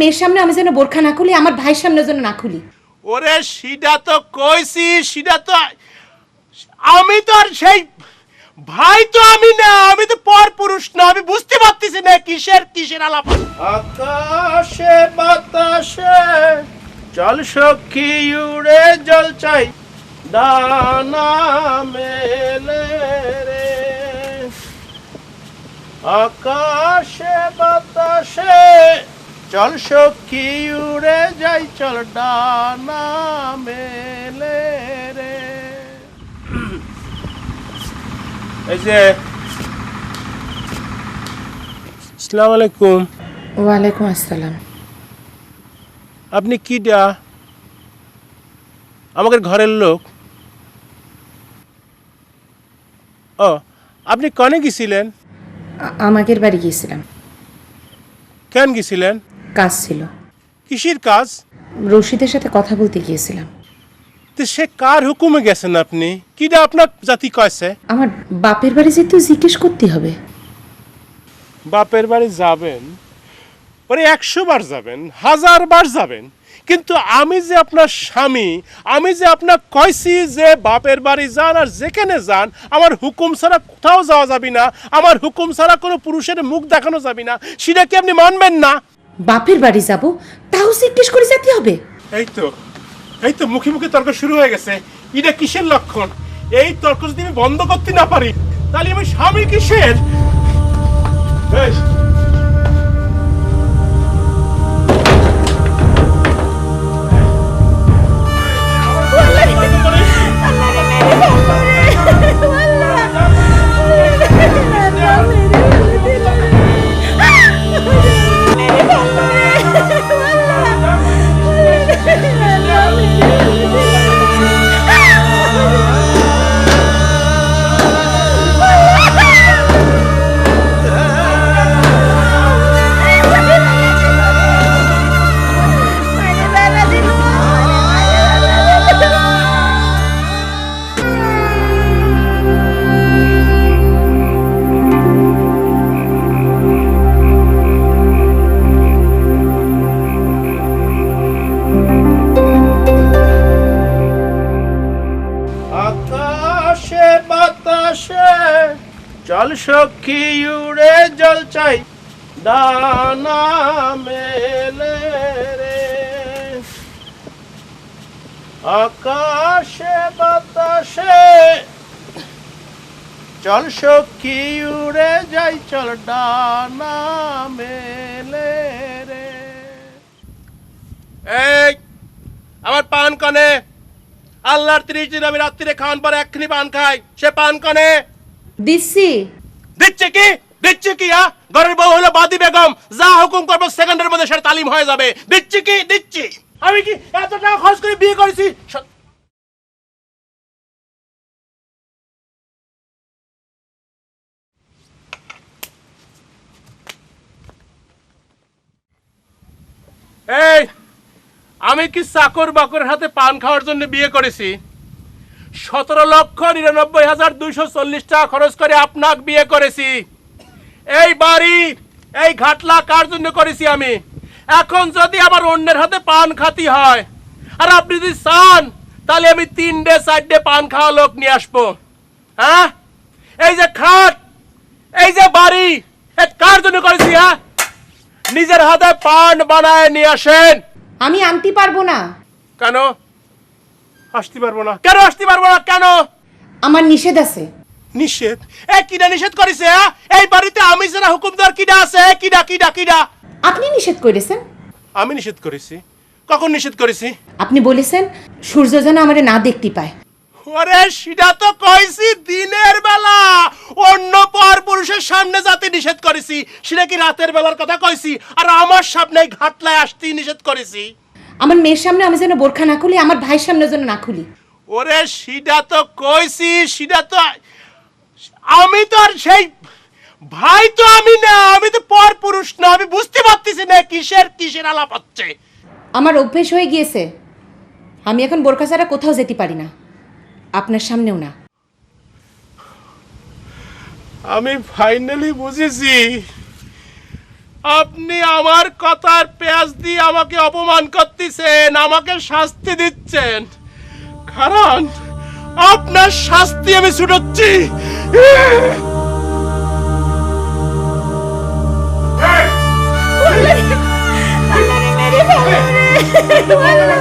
মেয়ের সামনে আমি যেন বোরখা না খুলি আমার ভাইয়ের সামনে যেন না খুলি। ওরে সিডা তো কইছি সিডা তো আমি তো আর সেই ভাই তো আমি না আমি তো পর পুরুষ না আমি বুঝতে পারতেছি না কিসের কিসের আলাপ। আকাশে বাতাসে চল সখী উড়ে জল চাই দানা মেলে রে। আকাশে বাতাসে চল সখী উড়ে যাই চল ডানা মেলে রে। এই যে। আসসালামু আলাইকুম। ওয়ালাইকুম আসসালাম। আপনি কিডা আমাদের ঘরের লোক। ও আপনি কনে গেছিলেন আমাদের বাড়ি গিয়েছিলাম। কেন গেছিলেন কাজ ছিল। কিসির কাজ? রশিদের সাথে কথা বলতে গিয়েছিলাম। তো সে কার হুকুমে গেছেন আপনি? কিডা আপনার জাতি কয়েছে? আমার বাপের বাড়ি যেতে জিজ্ঞেস করতে হবে। বাপের বাড়ি যাবেন ওরে একশো বার যাবেন হাজার বার যাবেন। কিন্তু আমি যে আপনার স্বামী আমি যে আপনার কইছি যে বাপের বাড়ি যান আর যেখানে যান আমার হুকুম ছাড়া কোথাও যাওয়া যাবে না আমার হুকুম ছাড়া কোনো পুরুষের মুখ দেখানো যাবে না সেটা কি আপনি মানবেন না? বাপের বাড়ি যাব, তাও জিজ্ঞেস করে যেতে হবে। এই তো এই তো মুখে মুখে তর্ক শুরু হয়ে গেছে। এটা কিসের লক্ষণ? এই তর্ক যদি আমি বন্ধ করতে না পারি, তাহলে আমি স্বামী কিসের? চল সখী উড়ে জল চাই। দানা মেলে রে। আকাশে, বাতাসে। চল সখী উড়ে যাই, চল ডানা মেলে রে। এই, আমার পান কনে। আল্লাহর ত্রিশ দিন আমি রাত্রিরে খাওয়ান পরে একখানি পান খাই। সে পান কনে? দিচ্ছি। দিচ্ছে কি? দিচ্ছে কি হ্যাঁ? ঘরের বউ হলো বাদি বেগম। যা হুকুম করব সেকেন্ডের মধ্যে সেটা তালিম হয়ে যাবে। দিচ্ছি কি? দিচ্ছি। আমি কি এত টাকা খরচ করে বিয়ে করেছি? এই আমি কি চাকর বাকর হাতে পান খাওয়ার জন্য বিয়ে করেছি? সতেরো লক্ষ নিরানব্বই হাজার দুইশো চল্লিশ টাকা খরচ করে আপনাক বিয়ে করেছি। এই বাড়ি এই ঘাটলা কার জন্য করেছি আমি? এখন যদি আমার অন্যের হাতে পান খাতি হয় আর আপনি যদি চান তাহলে আমি তিনটে চারটে পান খাওয়া লোক নিয়ে আসব। হ্যাঁ? এই যে খাট এই যে বাড়ি কার জন্য করেছি হ্যাঁ? নিজের হাতে পান বানায় নিয়ে আসেন। আমি আনতে পারব না। কেন? আসতে পারব না। কেন আসতে পারব না? কেন? আমার নিষেধ আছে। নিষেধ? এ কিডা নিষেধ করেছে হ্যাঁ? এই বাড়িতে আমি যারা হুকুমদার কিডা আছে কিডা কিডা কিডা? আপনি নিষেধ করেছেন? আমি নিষেধ করেছি। কখন নিষেধ করেছি? আপনি বলেছেন সূর্য যেন আমারে না দেখতে পায়। ওরে সেটা তো কইছি দিনের বেলা। অন্য পর পুরুষের সামনে যাতে নিষেধ করেছি সেটা কি রাতের বেলার কথা কইছি? আর আমার সামনে ঘাটলায় আসতেই নিষেধ করেছি। আমার মেয়ের সামনে আমি যেন বোরখা না খুলি আমার ভাইয়ের সামনে যেন না খুলি। ওরে সেটা তো কইছি সেটা তো আমি তো আর সেই ভাই তো আমি না আমি তো পর পুরুষ না আমি বুঝতে পারতেছি না কিসের কিসের আলাপ হচ্ছে। আমার অভ্যেস হয়ে গিয়েছে আমি এখন বোরখা ছাড়া কোথাও যেতে পারি না আপনার সামনেও না। আমি ফাইনালি বুঝেছি। আপনি আমার কথার পেঁয়াজ দিয়ে আমাকে অপমান করতেছেন, আমাকে শাস্তি দিচ্ছেন। কারণ আপনার শাস্তি আমি ছুটাচ্ছি। মেরে